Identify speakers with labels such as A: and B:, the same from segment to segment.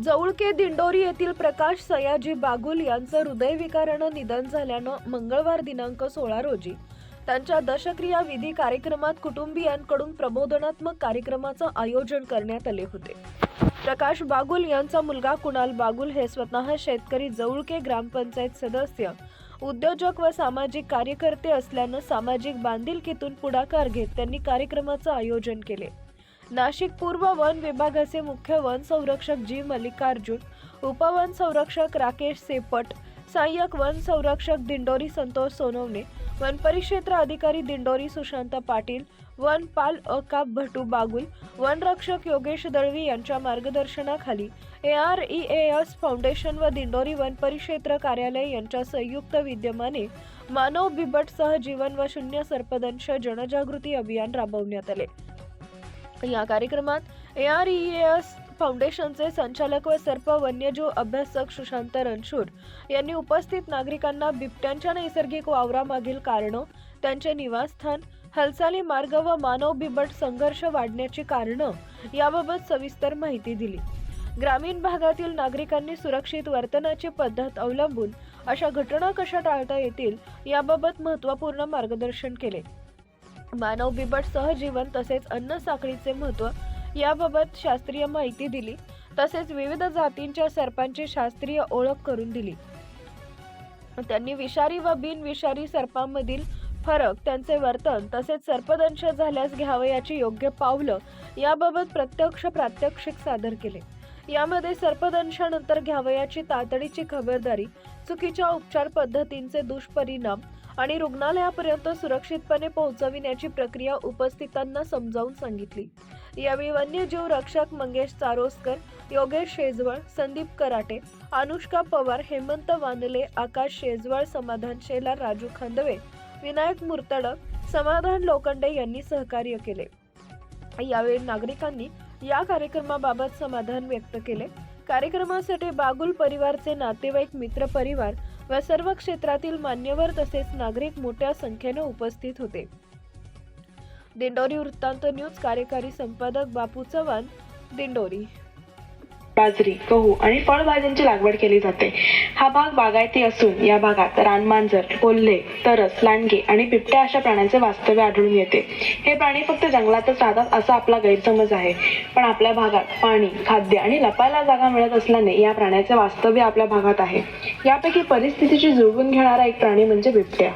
A: जवळके दिंडोरी येथील प्रकाश सयाजी बागुल यांचं हृदयविकारानं निधन झाल्यानं मंगळवार दिनांक सोळा रोजी त्यांच्या दशक्रिया विधी कार्यक्रमात कुटुंबियांकडून प्रबोधनात्मक कार्यक्रमाचं आयोजन करण्यात आले होते. प्रकाश बागुल यांचा मुलगा कुणाल बागुल हे स्वतः शेतकरी जवळके ग्रामपंचायत सदस्य उद्योजक व सामाजिक कार्यकर्ते असल्यानं सामाजिक बांधिलकीतून पुढाकार घेत त्यांनी कार्यक्रमाचं आयोजन केले. नाशिक पूर्व वन विभागाचे मुख्य वन संरक्षक जी मल्लिकार्जुन उपवन संरक्षक राकेश सेपट सहाय्यक वन संरक्षक दिंडोरी संतोष सोनवणे वन परिक्षेत्र अधिकारी दिंडोरी सुशांत पाटील वन पाल अकाप भटू बागुल वनरक्षक योगेश दळवी यांच्या मार्गदर्शनाखाली A R E S foundation व दिंडोरी वन परिक्षेत्र कार्यालय यांच्या संयुक्त विद्यमाने मानव बिबटसह जीवन व शून्य सर्पदंश जनजागृती अभियान राबवण्यात आले. या कार्यक्रमात ए आर ई एस फाउंडेशनचे संचालक व सर्प वन्यजीव अभ्यासक सुशांत रणशूर यांनी उपस्थित नागरिकांना बिबट्यांच्या नैसर्गिक वावरामागील कारणं त्यांचे निवासस्थान हालचाली मार्ग व मानव बिबट संघर्ष वाढण्याची कारणं याबाबत सविस्तर माहिती दिली. ग्रामीण भागातील नागरिकांनी सुरक्षित वर्तनाची पद्धत अवलंबून अशा घटना कशा टाळता येतील याबाबत महत्त्वपूर्ण मार्गदर्शन केले. मानव बिबट सहजीवन तसेच अन्न साखळीचे महत्त्व याबाबत शास्त्रीय माहिती दिली. तसेच विविध जातींच्या सर्पांची शास्त्रीय ओळख करून दिली. त्यांनी विषारी व बिनविषारी सर्पांमधील फरक त्यांचे वर्तन तसेच सर्पदंश झाल्यास घ्यावयाची योग्य पावलं याबाबत प्रत्यक्ष प्रात्यक्षिक सादर केले. यामध्ये सर्पदंशानंतर घ्यावयाची तातडीची खबरदारी चुकीच्या उपचार पद्धतींचे दुष्परिणाम आणि रुग्णालयापर्यंत सुरक्षितपणे पोहोचविण्याची प्रक्रिया उपस्थितांना समजावून सांगितली. यावेळी वन्यजीव रक्षक मंगेश चारोस्कर योगेश शेजवळ संदीप कराटे अनुष्का पवार हेमंत वानले आकाश शेजवळ समाधान शेलार राजू खांदवे विनायक मुर्तडक समाधान लोखंडे यांनी सहकार्य केले. यावेळी नागरिकांनी या कार्यक्रमाबाबत समाधान व्यक्त केले. कार्यक्रमासाठी बागुल परिवारचे नातेवाईक मित्र परिवार व सर्व क्षेत्रातील मान्यवर तसेच नागरिक मोठ्या संख्येने उपस्थित होते. दिंडोरी वृत्तांत न्यूज कार्यकारी संपादक बापू चव्हाण दिंडोरी
B: बाजरी गहू आणि फळभाज्यांची लागवड केली जाते. हा भाग बागायती असून या भागात रानमांजर कोल्हे तरस लांडगे आणि बिबट्या अशा प्राण्यांचे वास्तव्य आढळून येते. हे प्राणी फक्त जंगलातच राहतात असा आपला गैरसमज आहे. पण आपल्या भागात पाणी खाद्य आणि लपायला जागा मिळत असल्याने या प्राण्याचे वास्तव्य आपल्या भागात आहे. यापैकी परिस्थितीची जुळवून घेणारा एक प्राणी म्हणजे बिबट्या.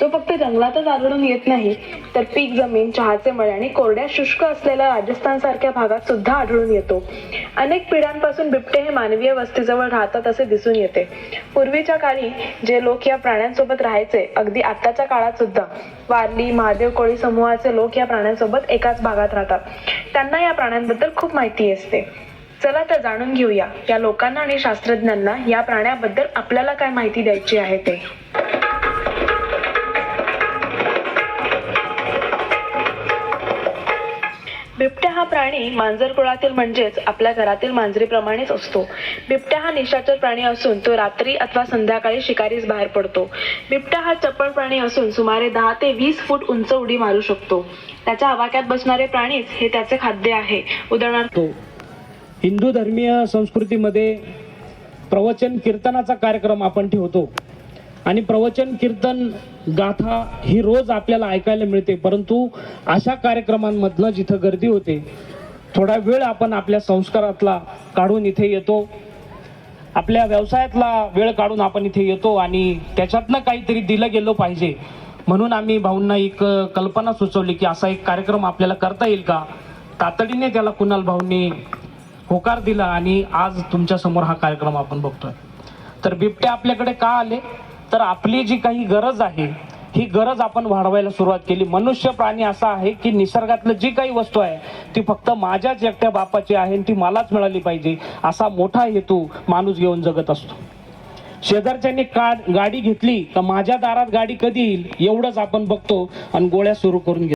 B: तो फक्त जंगलातच आढळून येत नाही तर पीक जमीन चहाचे मळे आणि कोरड्या शुष्क असलेल्या राजस्थान सारख्या भागात सुद्धा आढळून येतो. अनेक पिढ्यांपासून बिबटे हे मानवीय वस्तीजवळ राहतात असे दिसून येते. पूर्वीच्या काळी जे लोक या प्राण्यांसोबत राहायचे अगदी आत्ताच्या काळात सुद्धा वारली महादेव कोळी समूहाचे लोक या प्राण्यांसोबत एकाच भागात राहतात. त्यांना या प्राण्यांबद्दल खूप माहिती असते. चला तर जाणून घेऊया या लोकांना आणि शास्त्रज्ञांना या प्राण्याबद्दल आपल्याला काय माहिती द्यायची आहे ते. हा प्राणी मांजर कुळातील म्हणजेच आपल्या घरातील मांजरीप्रमाणेच असतो. बिबट्या हा निशाचर प्राणी असून तो रात्री अथवा संध्याकाळी शिकारीस बाहेर पडतो. बिबट्या हा चपळ प्राणी असून सुमारे दहा ते वीस फूट उंच उडी मारू शकतो. त्याच्या आवाक्यात बसणारे प्राणीच हे त्याचे खाद्य आहे. उदाहरणार्थ
C: हिंदू धर्मीय संस्कृतीमध्ये प्रवचन कीर्तनाचा कार्यक्रम आपण ठेवतो. आणि प्रवचन कीर्तन गाथा ही रोज आपल्याला ऐकायला मिळते. परंतु अशा कार्यक्रमांमधनं जिथं गर्दी होते थोडा वेळ आपण आपल्या संस्कारातला काढून इथे येतो. आपल्या व्यवसायातला वेळ काढून आपण इथे येतो आणि त्याच्यातनं काहीतरी दिलं गेलं पाहिजे. म्हणून आम्ही भाऊंना एक कल्पना सुचवली की असा एक कार्यक्रम आपल्याला करता येईल का? तातडीने त्याला कुणाल भाऊंनी होकार दिला आणि आज तुमच्यासमोर हा कार्यक्रम आपण बघतोय. तर बिबटे आपल्याकडे का आले? तर आपली जी काही गरज आहे ही गरज आपण वाढवायला सुरुवात केली. मनुष्य प्राणी असा आहे की निसर्गातलं जी काही वस्तू आहे ती फक्त माझ्याच एकट्या बापाची आहे आणि ती मलाच मिळाली पाहिजे असा मोठा हेतू माणूस घेऊन जगत असतो. शेजारच्यांनी का गाडी घेतली तर माझ्या दारात गाडी कधी येईल एवढंच आपण बघतो आणि गोळ्या सुरू करून घेतो.